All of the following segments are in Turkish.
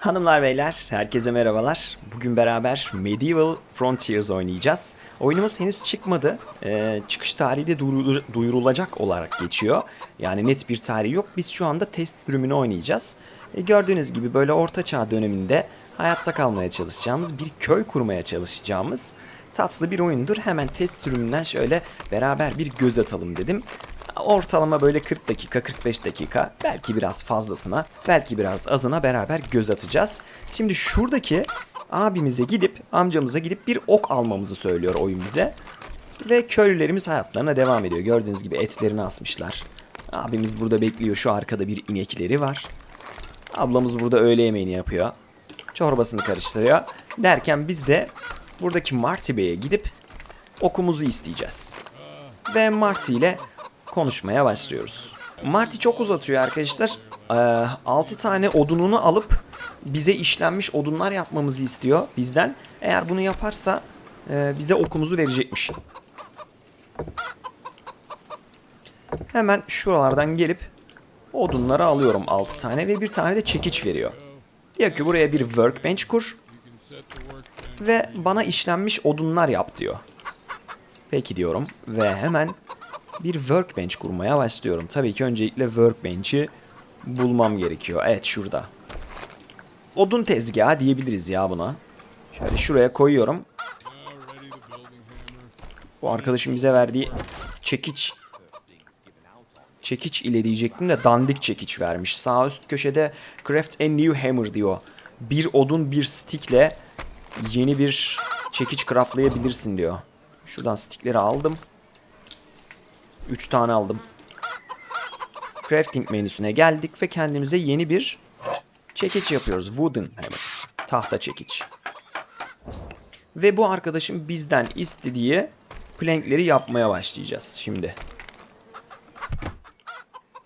Hanımlar beyler, herkese merhabalar. Bugün beraber Medieval Frontiers oynayacağız. Oyunumuz henüz çıkmadı. Ee, çıkış tarihi de duyurul- duyurulacak olarak geçiyor. Yani net bir tarihi yok. Biz şu anda test sürümünü oynayacağız. E, gördüğünüz gibi böyle orta çağ döneminde hayatta kalmaya çalışacağımız, bir köy kurmaya çalışacağımız tatlı bir oyundur. Hemen test sürümünden şöyle beraber bir göz atalım dedim. Ortalama böyle 40 dakika 45 dakika belki biraz fazlasına belki biraz azına beraber göz atacağız. Şimdi şuradaki abimize gidip amcamıza gidip bir ok almamızı söylüyor oyun bize. Ve köylülerimiz hayatlarına devam ediyor. Gördüğünüz gibi etlerini asmışlar. Abimiz burada bekliyor. Şu arkada bir inekleri var. Ablamız burada öğle yemeğini yapıyor. Çorbasını karıştırıyor. Derken biz de buradaki Marty Bey'e gidip okumuzu isteyeceğiz ve Marty ile konuşmaya başlıyoruz. Marty çok uzatıyor arkadaşlar. Ee, 6 tane odununu alıp bize işlenmiş odunlar yapmamızı istiyor bizden. Eğer bunu yaparsa e, bize okumuzu verecekmiş. Hemen şuralardan gelip odunları alıyorum 6 tane ve bir tane de çekiç veriyor. Diyor ki buraya bir workbench kur ve bana işlenmiş odunlar yap diyor. Peki diyorum ve hemen bir workbench kurmaya başlıyorum. Tabii ki öncelikle workbench'i bulmam gerekiyor. Evet şurada. Odun tezgahı diyebiliriz ya buna. Şöyle şuraya koyuyorum. Bu arkadaşım bize verdiği çekiç çekiç ile diyecektim de dandik çekiç vermiş. Sağ üst köşede craft a new hammer diyor. Bir odun bir stickle yeni bir çekiç craftlayabilirsin diyor. Şuradan stickleri aldım. 3 tane aldım. Crafting menüsüne geldik ve kendimize yeni bir çekiç yapıyoruz. Wooden hammer. Tahta çekiç. Ve bu arkadaşın bizden istediği plankleri yapmaya başlayacağız şimdi.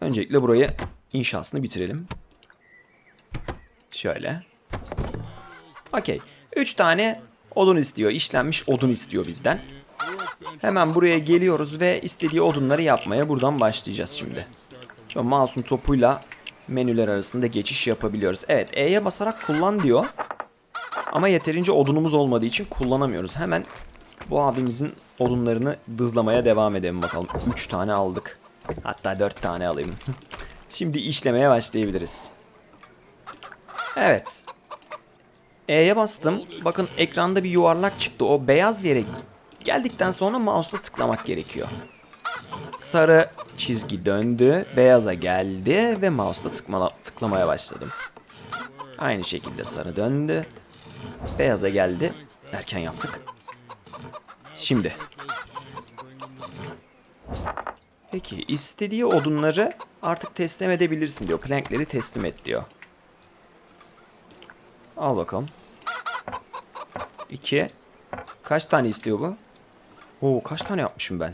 Öncelikle burayı inşasını bitirelim. Şöyle. Okey. 3 tane odun istiyor. işlenmiş odun istiyor bizden. Hemen buraya geliyoruz ve istediği odunları yapmaya buradan başlayacağız şimdi. Şu mouse'un topuyla menüler arasında geçiş yapabiliyoruz. Evet E'ye basarak kullan diyor. Ama yeterince odunumuz olmadığı için kullanamıyoruz. Hemen bu abimizin odunlarını dızlamaya devam edelim bakalım. 3 tane aldık. Hatta 4 tane alayım. Şimdi işlemeye başlayabiliriz. Evet. E'ye bastım. Bakın ekranda bir yuvarlak çıktı. O beyaz yere geldikten sonra mouse'la tıklamak gerekiyor. Sarı çizgi döndü. Beyaza geldi ve mouse'la tıkmala, tıklamaya başladım. Aynı şekilde sarı döndü. Beyaza geldi. Erken yaptık. Şimdi. Peki istediği odunları artık teslim edebilirsin diyor. Plankleri teslim et diyor. Al bakalım. 2. Kaç tane istiyor bu? Oo kaç tane yapmışım ben?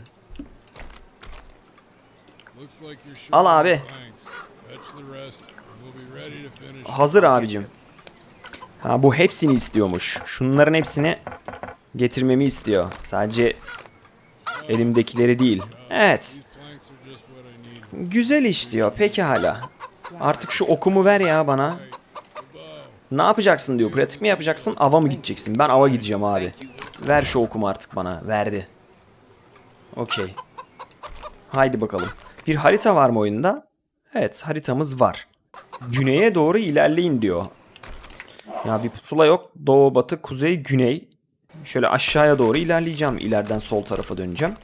Al abi. Hazır abicim. Ha bu hepsini istiyormuş. Şunların hepsini getirmemi istiyor. Sadece elimdekileri değil. Evet. Güzel iş diyor. Peki hala. Artık şu okumu ver ya bana. Ne yapacaksın diyor. Pratik mi yapacaksın? Ava mı gideceksin? Ben ava gideceğim abi. Ver şu okumu artık bana. Verdi. Okey. Haydi bakalım. Bir harita var mı oyunda? Evet haritamız var. Güneye doğru ilerleyin diyor. Ya bir pusula yok. Doğu, batı, kuzey, güney. Şöyle aşağıya doğru ilerleyeceğim. İleriden sol tarafa döneceğim.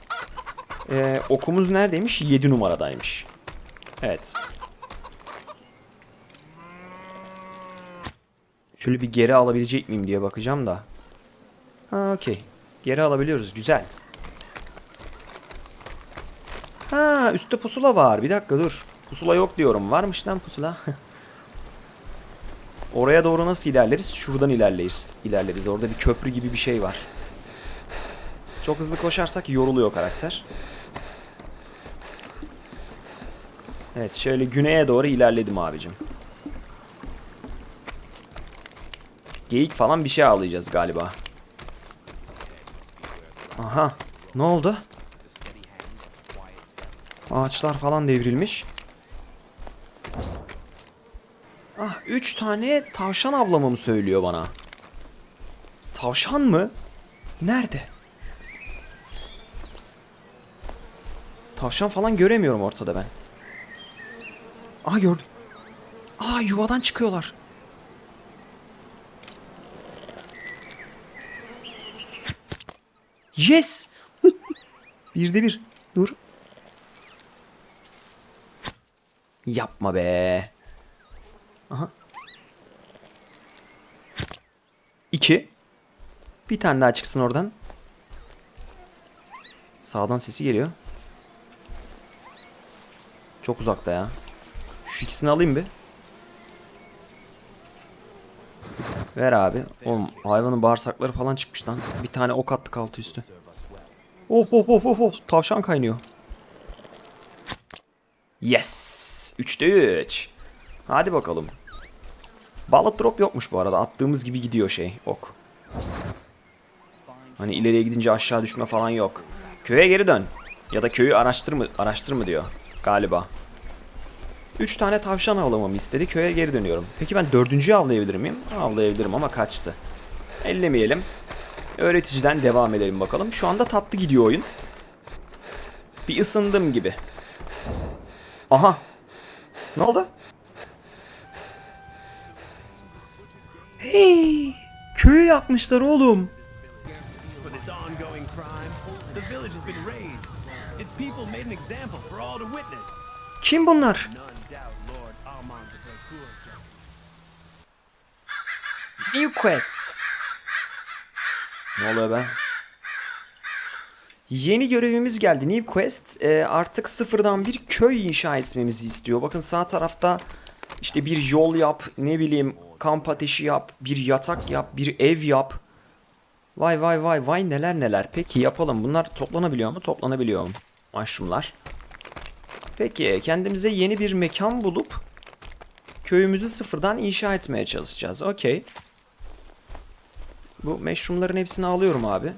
Ee, okumuz neredeymiş? 7 numaradaymış. Evet. Şöyle bir geri alabilecek miyim diye bakacağım da. Ha okey. Geri alabiliyoruz. Güzel. Ha üstte pusula var. Bir dakika dur. Pusula yok diyorum. Varmış lan pusula. Oraya doğru nasıl ilerleriz? Şuradan ilerleriz. İlerleriz. Orada bir köprü gibi bir şey var. Çok hızlı koşarsak yoruluyor karakter. Evet şöyle güneye doğru ilerledim abicim. Geyik falan bir şey ağlayacağız galiba. Aha. Ne oldu? Ağaçlar falan devrilmiş. Ah Üç tane tavşan avlamamı söylüyor bana. Tavşan mı? Nerede? Tavşan falan göremiyorum ortada ben. Aa gördüm. Aa yuvadan çıkıyorlar. Yes! Birde bir. Dur. Yapma be. Aha. İki. Bir tane daha çıksın oradan. Sağdan sesi geliyor. Çok uzakta ya. Şu ikisini alayım bir. Ver abi. Oğlum hayvanın bağırsakları falan çıkmış lan. Bir tane ok attık altı üstü. Of of of of of. Tavşan kaynıyor. Yes. 3'te 3. Hadi bakalım. Ballot drop yokmuş bu arada. Attığımız gibi gidiyor şey. Ok. Hani ileriye gidince aşağı düşme falan yok. Köye geri dön. Ya da köyü araştır mı, araştır mı diyor. Galiba. 3 tane tavşan avlamamı istedi. Köye geri dönüyorum. Peki ben dördüncüyü avlayabilir miyim? Avlayabilirim ama kaçtı. Ellemeyelim. Öğreticiden devam edelim bakalım. Şu anda tatlı gidiyor oyun. Bir ısındım gibi. Aha. Ne oldu? Hey! Köyü yakmışlar oğlum. Kim bunlar? New quests. Ne oluyor be? Yeni görevimiz geldi. New Quest e, artık sıfırdan bir köy inşa etmemizi istiyor. Bakın sağ tarafta işte bir yol yap, ne bileyim kamp ateşi yap, bir yatak yap, bir ev yap. Vay vay vay vay neler neler. Peki yapalım. Bunlar toplanabiliyor mu? Toplanabiliyor mu? Mushroomlar. Peki kendimize yeni bir mekan bulup köyümüzü sıfırdan inşa etmeye çalışacağız. Okey. Bu meşrumların hepsini alıyorum abi.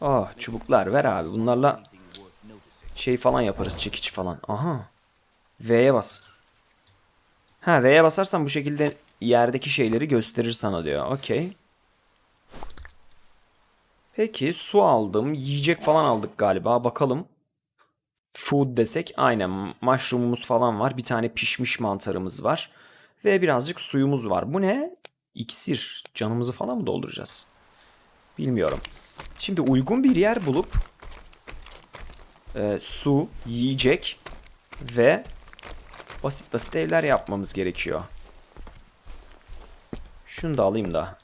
Oh çubuklar ver abi. Bunlarla şey falan yaparız. Çekiç falan. Aha. V'ye bas. Ha V'ye basarsan bu şekilde yerdeki şeyleri gösterir sana diyor. Okey. Peki su aldım. Yiyecek falan aldık galiba. Bakalım. Food desek aynen mushroom'umuz falan var. Bir tane pişmiş mantarımız var. Ve birazcık suyumuz var. Bu ne? İksir. Canımızı falan mı dolduracağız? Bilmiyorum. Şimdi uygun bir yer bulup e, su, yiyecek ve basit basit evler yapmamız gerekiyor. Şunu da alayım da.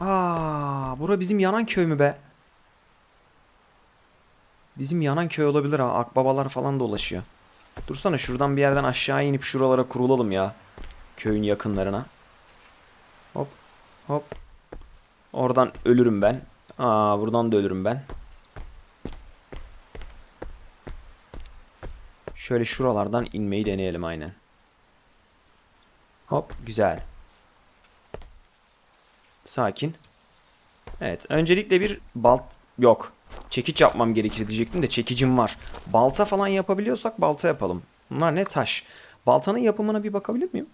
Aa, bura bizim yanan köy mü be? Bizim yanan köy olabilir ha. Akbabalar falan dolaşıyor. Dursana şuradan bir yerden aşağı inip şuralara kurulalım ya. Köyün yakınlarına. Hop. Hop. Oradan ölürüm ben. Aa buradan da ölürüm ben. Şöyle şuralardan inmeyi deneyelim aynen. Hop güzel. Sakin. Evet öncelikle bir balt yok. Çekiç yapmam gerekir diyecektim de çekicim var. Balta falan yapabiliyorsak balta yapalım. Bunlar ne taş. Baltanın yapımına bir bakabilir miyim?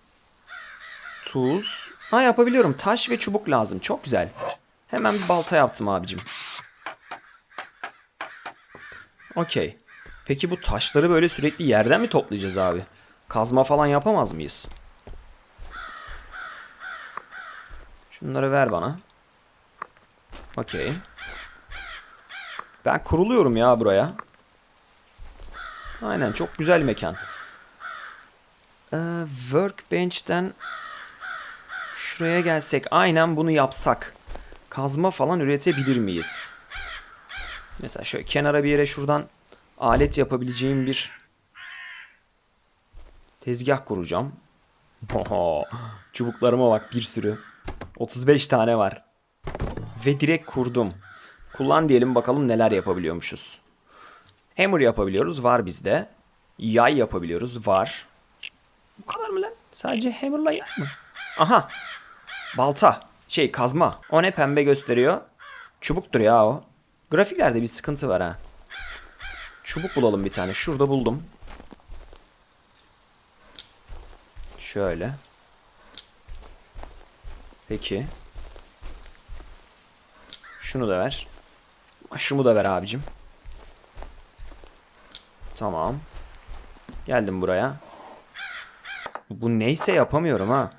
Tuz. Ha yapabiliyorum. Taş ve çubuk lazım. Çok güzel. Hemen bir balta yaptım abicim. Okey. Peki bu taşları böyle sürekli yerden mi toplayacağız abi? Kazma falan yapamaz mıyız? Şunları ver bana. Okey. Ben kuruluyorum ya buraya. Aynen çok güzel mekan. Ee, workbench'ten şuraya gelsek aynen bunu yapsak. Kazma falan üretebilir miyiz? Mesela şöyle kenara bir yere şuradan alet yapabileceğim bir tezgah kuracağım. Oho, çubuklarıma bak bir sürü. 35 tane var. Ve direkt kurdum. Kullan diyelim bakalım neler yapabiliyormuşuz. Hammer yapabiliyoruz. Var bizde. Yay yapabiliyoruz. Var. Bu kadar mı lan? Sadece hammer'la yay mı? Aha. Balta. Şey kazma. O ne pembe gösteriyor? Çubuktur ya o. Grafiklerde bir sıkıntı var ha. Çubuk bulalım bir tane. Şurada buldum. Şöyle. Peki. Şunu da ver. Şunu da ver abicim. Tamam. Geldim buraya. Bu neyse yapamıyorum ha.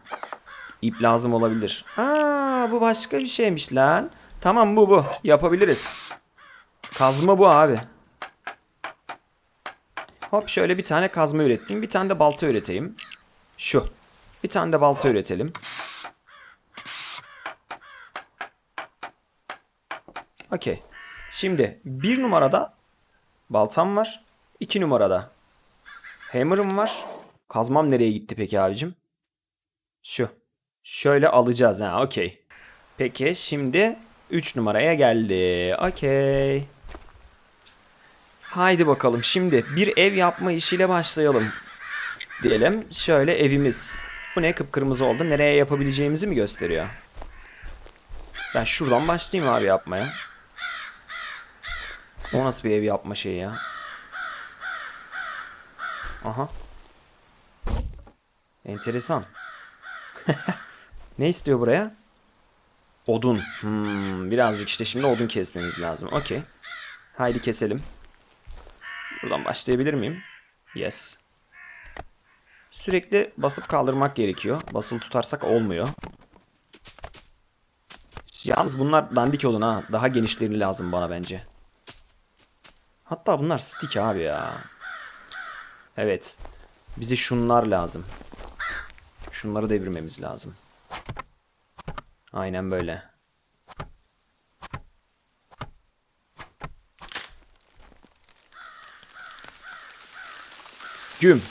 İp lazım olabilir. Aa bu başka bir şeymiş lan. Tamam bu bu. Yapabiliriz. Kazma bu abi. Hop şöyle bir tane kazma ürettim. Bir tane de balta üreteyim. Şu. Bir tane de balta üretelim. Okey. Şimdi bir numarada baltam var. iki numarada hammer'ım var. Kazmam nereye gitti peki abicim? Şu. Şöyle alacağız ha okey. Peki şimdi 3 numaraya geldi. Okey. Haydi bakalım şimdi bir ev yapma işiyle başlayalım. Diyelim şöyle evimiz. Bu ne kıpkırmızı oldu. Nereye yapabileceğimizi mi gösteriyor? Ben şuradan başlayayım abi yapmaya. O nasıl bir ev yapma şeyi ya? Aha. Enteresan. ne istiyor buraya? Odun. Hmm, birazcık işte şimdi odun kesmemiz lazım. Okey. Haydi keselim. Buradan başlayabilir miyim? Yes. Sürekli basıp kaldırmak gerekiyor. Basılı tutarsak olmuyor. Yalnız bunlar dandik odun ha. Daha genişleri lazım bana bence. Hatta bunlar stick abi ya. Evet. Bize şunlar lazım. Şunları devirmemiz lazım. Aynen böyle. Güm.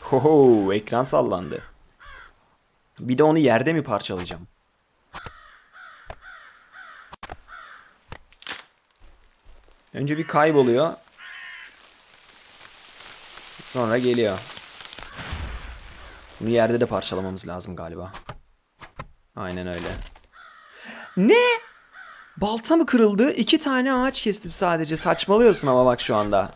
Hoho ekran sallandı. Bir de onu yerde mi parçalayacağım? Önce bir kayboluyor. Sonra geliyor. Bunu yerde de parçalamamız lazım galiba. Aynen öyle. Ne? Balta mı kırıldı? İki tane ağaç kestim sadece. Saçmalıyorsun ama bak şu anda.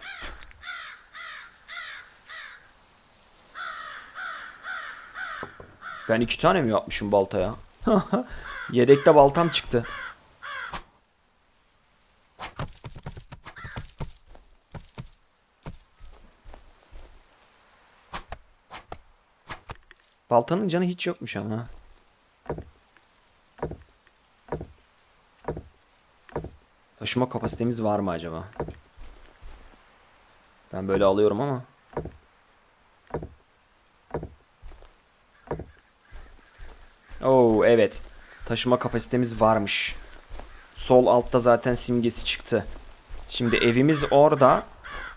Ben iki tane mi yapmışım baltaya? Yedekte baltam çıktı. Baltanın canı hiç yokmuş ama. Taşıma kapasitemiz var mı acaba? Ben böyle alıyorum ama. Oo evet. Taşıma kapasitemiz varmış. Sol altta zaten simgesi çıktı. Şimdi evimiz orada.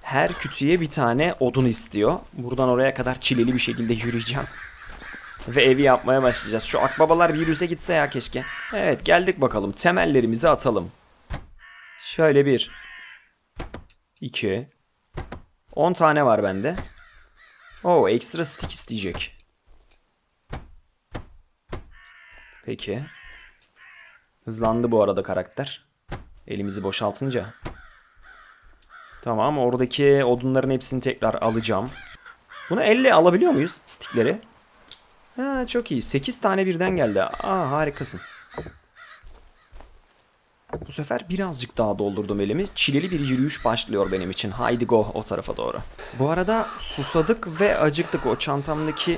Her kütüye bir tane odun istiyor. Buradan oraya kadar çileli bir şekilde yürüyeceğim. Ve evi yapmaya başlayacağız. Şu akbabalar bir yüze gitse ya keşke. Evet geldik bakalım. Temellerimizi atalım. Şöyle bir. iki. On tane var bende. Oo ekstra stick isteyecek. Peki. Hızlandı bu arada karakter. Elimizi boşaltınca. Tamam oradaki odunların hepsini tekrar alacağım. Bunu elle alabiliyor muyuz stickleri? Ha çok iyi. 8 tane birden geldi. Aa harikasın. Bu sefer birazcık daha doldurdum elimi. Çileli bir yürüyüş başlıyor benim için. Haydi go o tarafa doğru. Bu arada susadık ve acıktık. O çantamdaki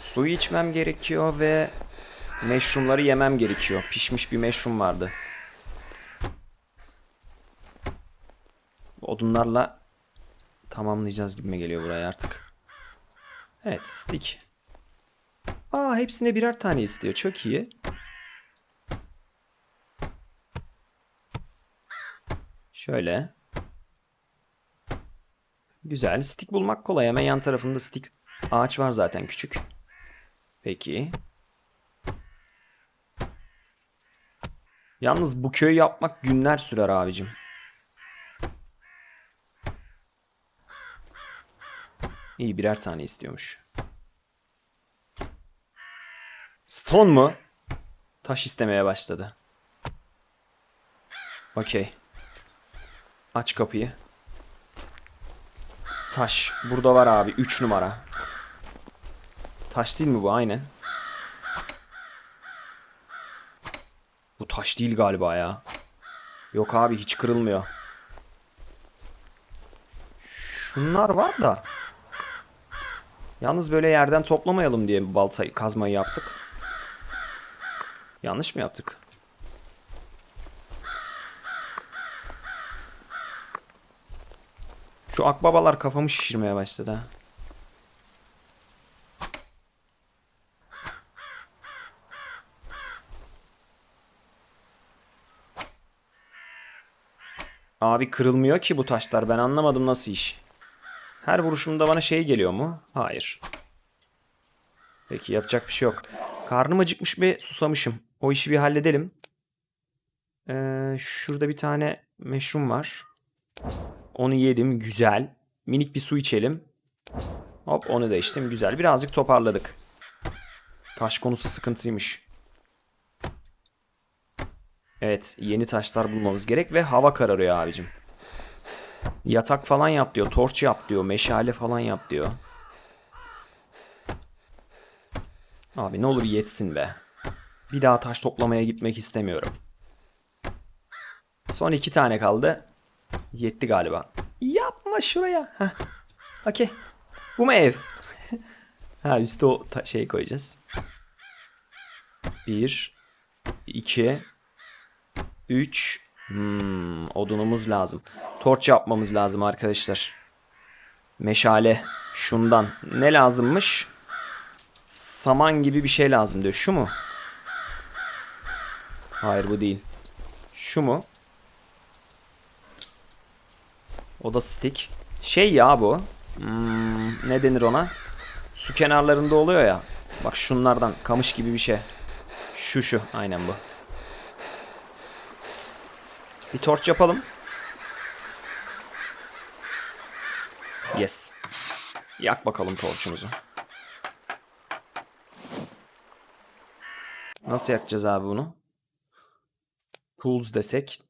suyu içmem gerekiyor ve meşrumları yemem gerekiyor. Pişmiş bir meşrum vardı. Odunlarla tamamlayacağız gibime geliyor buraya artık. Evet stick. Aa hepsine birer tane istiyor. Çok iyi. Şöyle. Güzel. Stick bulmak kolay. Hemen yan tarafında stick ağaç var zaten küçük. Peki. Yalnız bu köyü yapmak günler sürer abicim. İyi birer tane istiyormuş. Stone mu? Taş istemeye başladı. Okey. Aç kapıyı. Taş. Burada var abi. 3 numara. Taş değil mi bu? Aynen. Bu taş değil galiba ya. Yok abi hiç kırılmıyor. Şunlar var da. Yalnız böyle yerden toplamayalım diye baltayı kazmayı yaptık. Yanlış mı yaptık? Şu akbabalar kafamı şişirmeye başladı ha. Abi kırılmıyor ki bu taşlar. Ben anlamadım nasıl iş. Her vuruşumda bana şey geliyor mu? Hayır. Peki yapacak bir şey yok. Karnım acıkmış ve susamışım. O işi bir halledelim. Ee, şurada bir tane meşrum var. Onu yedim. Güzel. Minik bir su içelim. Hop onu da içtim. Güzel. Birazcık toparladık. Taş konusu sıkıntıymış. Evet yeni taşlar bulmamız gerek ve hava kararıyor abicim. Yatak falan yap diyor. Torç yap diyor. Meşale falan yap diyor. Abi ne olur yetsin be. Bir daha taş toplamaya gitmek istemiyorum. Son iki tane kaldı. Yetti galiba. Yapma şuraya. Heh. Okey. Bu mu ev? ha üstte o şeyi koyacağız. Bir. iki, Üç. Hmm, odunumuz lazım. Torç yapmamız lazım arkadaşlar. Meşale. Şundan. Ne lazımmış? Saman gibi bir şey lazım diyor. Şu mu? Hayır bu değil. Şu mu? O da stick. Şey ya bu. Hmm, ne denir ona? Su kenarlarında oluyor ya. Bak şunlardan kamış gibi bir şey. Şu şu. Aynen bu. Bir torç yapalım. Yes. Yak bakalım torçumuzu. Nasıl yakacağız abi bunu? Tools desek.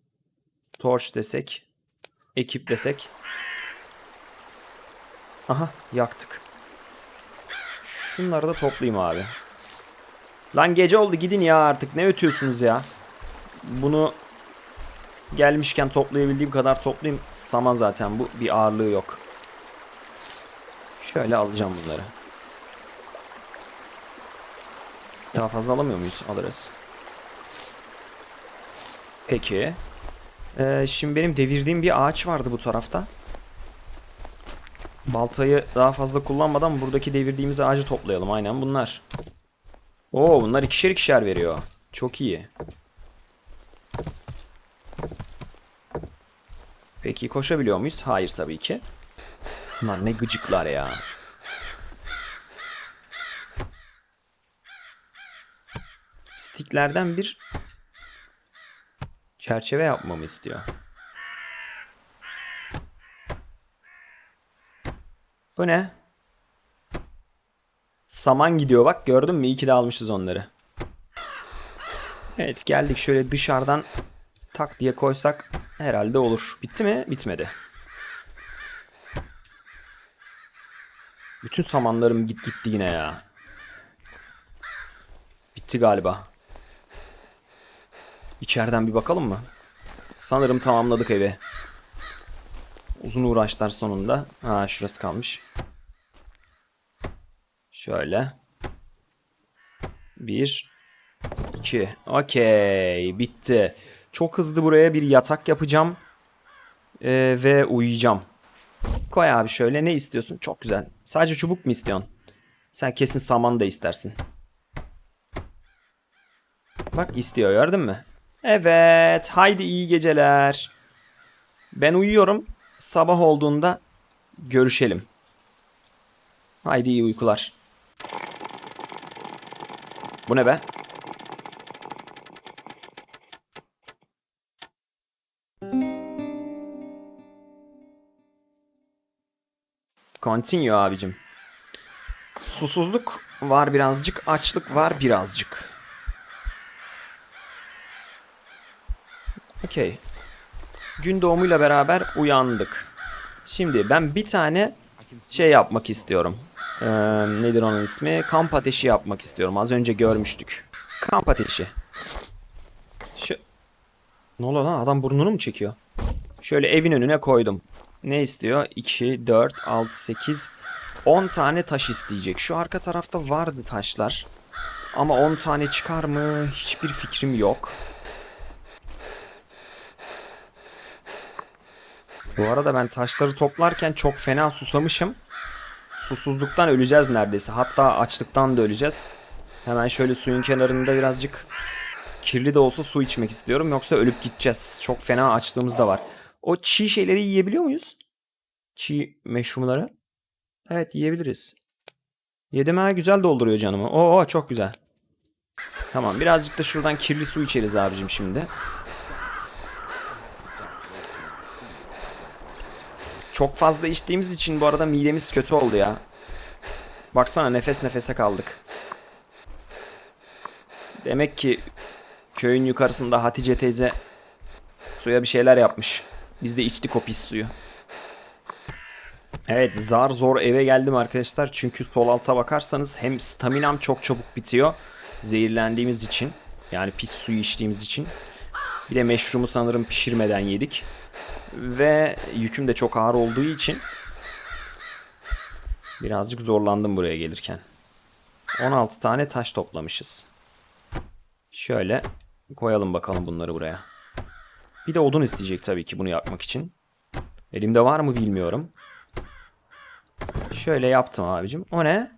Torch desek. Ekip desek. Aha yaktık. Şunları da toplayayım abi. Lan gece oldu gidin ya artık. Ne ötüyorsunuz ya? Bunu gelmişken toplayabildiğim kadar toplayayım. Saman zaten bu. Bir ağırlığı yok. Şöyle alacağım bunları. Daha fazla alamıyor muyuz? Alırız. Peki. Ee, şimdi benim devirdiğim bir ağaç vardı bu tarafta. Baltayı daha fazla kullanmadan buradaki devirdiğimiz ağacı toplayalım. Aynen bunlar. Oo bunlar ikişer ikişer veriyor. Çok iyi. Peki koşabiliyor muyuz? Hayır tabii ki. Bunlar ne gıcıklar ya. Sticklerden bir çerçeve yapmamı istiyor. Bu ne? Saman gidiyor bak gördün mü? İyi ki de almışız onları. Evet geldik şöyle dışarıdan tak diye koysak herhalde olur. Bitti mi? Bitmedi. Bütün samanlarım git gitti yine ya. Bitti galiba. İçeriden bir bakalım mı? Sanırım tamamladık evi. Uzun uğraşlar sonunda. Ha şurası kalmış. Şöyle. Bir. iki. Okey. Bitti. Çok hızlı buraya bir yatak yapacağım. Ee, ve uyuyacağım. Koy abi şöyle. Ne istiyorsun? Çok güzel. Sadece çubuk mu istiyorsun? Sen kesin saman da istersin. Bak istiyor gördün mü? Evet. Haydi iyi geceler. Ben uyuyorum. Sabah olduğunda görüşelim. Haydi iyi uykular. Bu ne be? Continue abicim. Susuzluk var birazcık, açlık var birazcık. Okey. Gün doğumuyla beraber uyandık. Şimdi ben bir tane şey yapmak istiyorum. Ee, nedir onun ismi? Kamp ateşi yapmak istiyorum. Az önce görmüştük. Kamp ateşi. Şu... Ne oluyor lan? Adam burnunu mu çekiyor? Şöyle evin önüne koydum. Ne istiyor? 2, 4, 6, 8, 10 tane taş isteyecek. Şu arka tarafta vardı taşlar. Ama 10 tane çıkar mı? Hiçbir fikrim yok. Bu arada ben taşları toplarken çok fena susamışım. Susuzluktan öleceğiz neredeyse. Hatta açlıktan da öleceğiz. Hemen şöyle suyun kenarında birazcık kirli de olsa su içmek istiyorum. Yoksa ölüp gideceğiz. Çok fena açlığımız da var. O çiğ şeyleri yiyebiliyor muyuz? Çiğ meşrumları. Evet yiyebiliriz. Yedim ha güzel dolduruyor canımı. Oo çok güzel. Tamam birazcık da şuradan kirli su içeriz abicim şimdi. Çok fazla içtiğimiz için bu arada midemiz kötü oldu ya. Baksana nefes nefese kaldık. Demek ki köyün yukarısında Hatice teyze suya bir şeyler yapmış. Biz de içtik o pis suyu. Evet zar zor eve geldim arkadaşlar. Çünkü sol alta bakarsanız hem staminam çok çabuk bitiyor. Zehirlendiğimiz için. Yani pis suyu içtiğimiz için. Bir de meşrumu sanırım pişirmeden yedik. Ve yüküm de çok ağır olduğu için birazcık zorlandım buraya gelirken. 16 tane taş toplamışız. Şöyle koyalım bakalım bunları buraya. Bir de odun isteyecek tabii ki bunu yapmak için. Elimde var mı bilmiyorum. Şöyle yaptım abicim. O ne?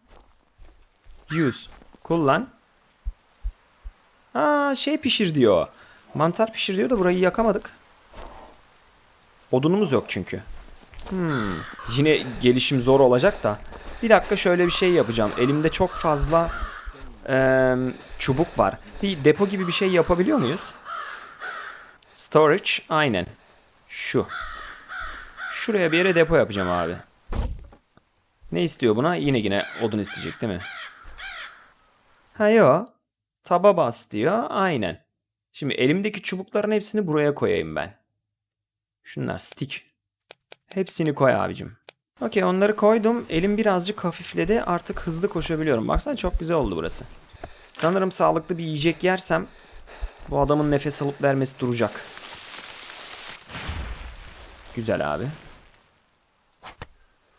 Use. Kullan. Aa şey pişir diyor. Mantar pişir diyor da burayı yakamadık. Odunumuz yok çünkü. Hmm. Yine gelişim zor olacak da. Bir dakika şöyle bir şey yapacağım. Elimde çok fazla eee, çubuk var. Bir depo gibi bir şey yapabiliyor muyuz? Storage aynen. Şu. Şuraya bir yere depo yapacağım abi. Ne istiyor buna? Yine yine odun isteyecek değil mi? Ha yo. Taba bas diyor. Aynen. Şimdi elimdeki çubukların hepsini buraya koyayım ben. Şunlar stick. Hepsini koy abicim. Okey onları koydum. Elim birazcık hafifledi. Artık hızlı koşabiliyorum. Baksana çok güzel oldu burası. Sanırım sağlıklı bir yiyecek yersem bu adamın nefes alıp vermesi duracak. Güzel abi.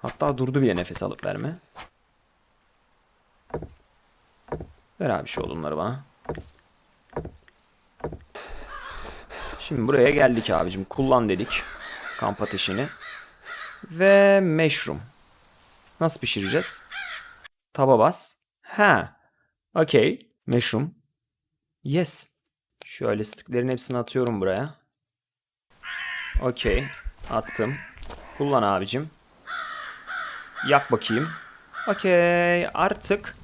Hatta durdu bile nefes alıp verme. Ver abi şu odunları bana. Şimdi buraya geldik abicim. Kullan dedik. Kamp ateşini. Ve mushroom. Nasıl pişireceğiz? Taba bas. Ha. Okey. Mushroom. Yes. Şöyle sticklerin hepsini atıyorum buraya. Okey. Attım. Kullan abicim. Yak bakayım. Okey. Artık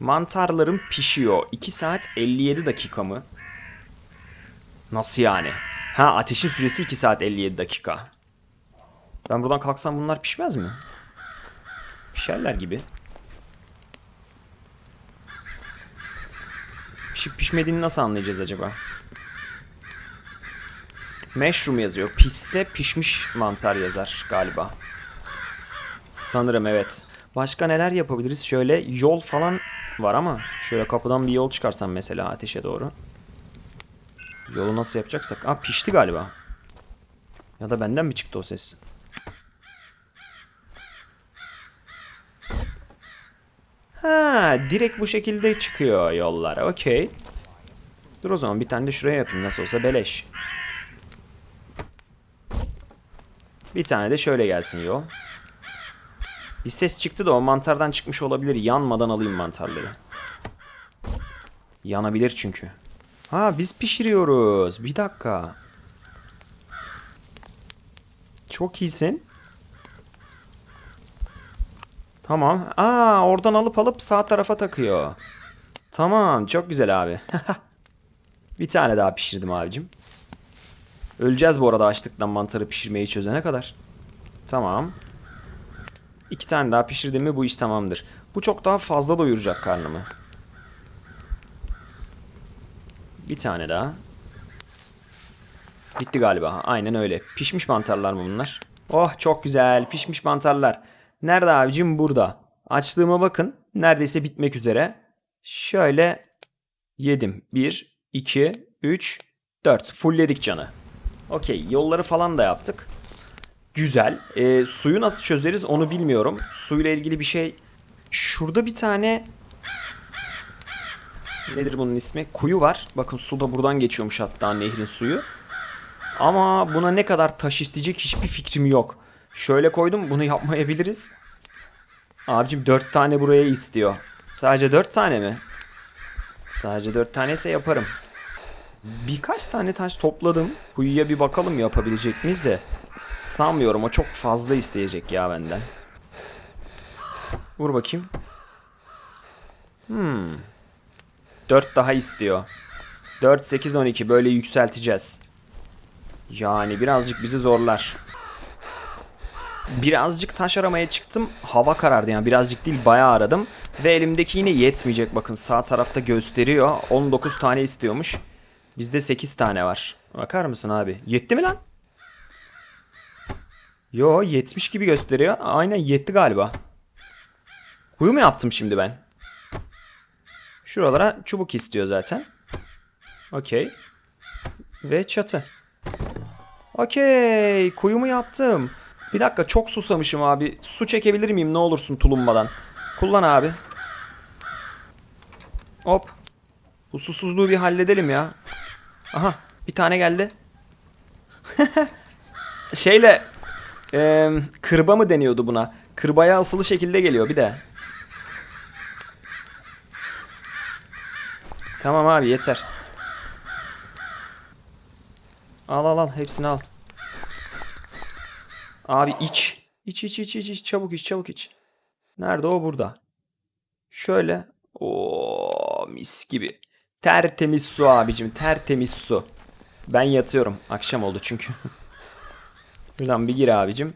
mantarlarım pişiyor. 2 saat 57 dakika mı? Nasıl yani? Ha ateşin süresi 2 saat 57 dakika. Ben buradan kalksam bunlar pişmez mi? Pişerler gibi. Pişip pişmediğini nasıl anlayacağız acaba? Mushroom yazıyor. Pişse pişmiş mantar yazar galiba. Sanırım evet. Başka neler yapabiliriz? Şöyle yol falan var ama şöyle kapıdan bir yol çıkarsam mesela ateşe doğru. Yolu nasıl yapacaksak. Aa pişti galiba. Ya da benden mi çıktı o ses? Ha, direkt bu şekilde çıkıyor yollar. Okey. Dur o zaman bir tane de şuraya yapayım. Nasıl olsa beleş. Bir tane de şöyle gelsin yol. Bir ses çıktı da o mantardan çıkmış olabilir. Yanmadan alayım mantarları. Yanabilir çünkü. Ha biz pişiriyoruz. Bir dakika. Çok iyisin. Tamam. Aa oradan alıp alıp sağ tarafa takıyor. Tamam çok güzel abi. bir tane daha pişirdim abicim. Öleceğiz bu arada açlıktan mantarı pişirmeyi çözene kadar. Tamam. İki tane daha pişirdim mi bu iş tamamdır. Bu çok daha fazla doyuracak karnımı. Bir tane daha. Bitti galiba. Aynen öyle. Pişmiş mantarlar mı bunlar? Oh çok güzel. Pişmiş mantarlar. Nerede abicim? Burada. Açlığıma bakın. Neredeyse bitmek üzere. Şöyle yedim. 1, 2, 3, 4. Fullledik canı. Okey yolları falan da yaptık. Güzel. Ee, suyu nasıl çözeriz onu bilmiyorum. Suyla ilgili bir şey... Şurada bir tane... Nedir bunun ismi? Kuyu var. Bakın su da buradan geçiyormuş hatta nehrin suyu. Ama buna ne kadar taş isteyecek hiçbir fikrim yok. Şöyle koydum bunu yapmayabiliriz. Abicim 4 tane buraya istiyor. Sadece 4 tane mi? Sadece 4 tane ise yaparım. Birkaç tane taş topladım. Kuyuya bir bakalım yapabilecek miyiz de. Sanmıyorum o çok fazla isteyecek ya benden. Vur bakayım. Hmm. 4 daha istiyor. 4, 8, 12 böyle yükselteceğiz. Yani birazcık bizi zorlar. Birazcık taş aramaya çıktım. Hava karardı yani birazcık değil bayağı aradım. Ve elimdeki yine yetmeyecek bakın sağ tarafta gösteriyor. 19 tane istiyormuş. Bizde 8 tane var. Bakar mısın abi? Yetti mi lan? Yo 70 gibi gösteriyor. Aynen yetti galiba. Kuyu mu yaptım şimdi ben? Şuralara çubuk istiyor zaten. Okey. Ve çatı. Okey. Kuyumu yaptım. Bir dakika çok susamışım abi. Su çekebilir miyim ne olursun tulumbadan. Kullan abi. Hop. Bu susuzluğu bir halledelim ya. Aha bir tane geldi. Şeyle e, kırba mı deniyordu buna? Kırbaya asılı şekilde geliyor bir de. Tamam abi yeter. Al al al hepsini al. Abi iç. İç iç iç iç iç çabuk iç çabuk iç. Nerede o burada. Şöyle. Oo mis gibi. Tertemiz su abicim tertemiz su. Ben yatıyorum. Akşam oldu çünkü. Şuradan bir gir abicim.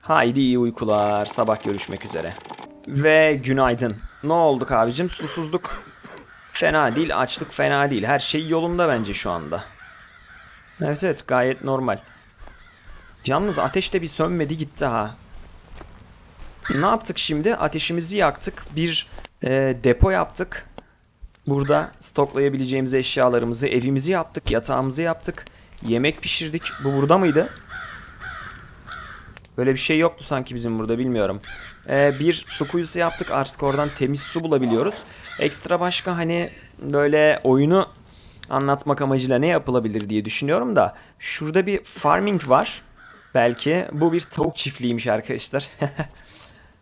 Haydi iyi uykular. Sabah görüşmek üzere. Ve günaydın. Ne olduk abicim? Susuzluk fena değil. Açlık fena değil. Her şey yolunda bence şu anda. Evet evet gayet normal. Yalnız ateş de bir sönmedi gitti ha. Ne yaptık şimdi? Ateşimizi yaktık. Bir e, depo yaptık. Burada stoklayabileceğimiz eşyalarımızı, evimizi yaptık, yatağımızı yaptık. Yemek pişirdik. Bu burada mıydı? Böyle bir şey yoktu sanki bizim burada bilmiyorum. Ee, bir su kuyusu yaptık artık oradan temiz su bulabiliyoruz. Ekstra başka hani böyle oyunu anlatmak amacıyla ne yapılabilir diye düşünüyorum da. Şurada bir farming var. Belki bu bir tavuk çiftliğiymiş arkadaşlar.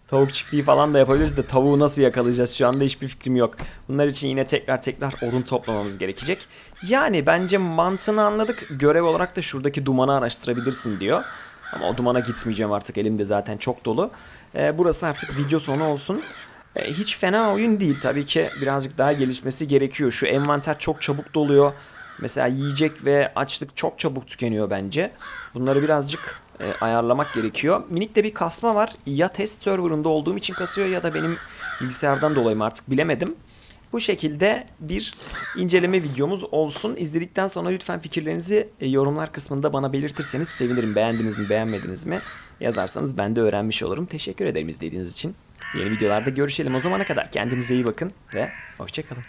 Tavuk çiftliği falan da yapabiliriz de tavuğu nasıl yakalayacağız şu anda hiçbir fikrim yok. Bunlar için yine tekrar tekrar odun toplamamız gerekecek. Yani bence mantığını anladık. Görev olarak da şuradaki dumanı araştırabilirsin diyor. Ama o dumana gitmeyeceğim artık elimde zaten çok dolu. Ee, burası artık video sonu olsun. Ee, hiç fena oyun değil tabii ki birazcık daha gelişmesi gerekiyor. Şu envanter çok çabuk doluyor. Mesela yiyecek ve açlık çok çabuk tükeniyor bence. Bunları birazcık e, ayarlamak gerekiyor. Minik de bir kasma var. Ya test serverında olduğum için kasıyor ya da benim bilgisayardan dolayı mı artık bilemedim. Bu şekilde bir inceleme videomuz olsun. İzledikten sonra lütfen fikirlerinizi e, yorumlar kısmında bana belirtirseniz sevinirim. Beğendiniz mi, beğenmediniz mi? Yazarsanız ben de öğrenmiş olurum. Teşekkür ederim izlediğiniz için. Yeni videolarda görüşelim. O zamana kadar kendinize iyi bakın ve hoşçakalın.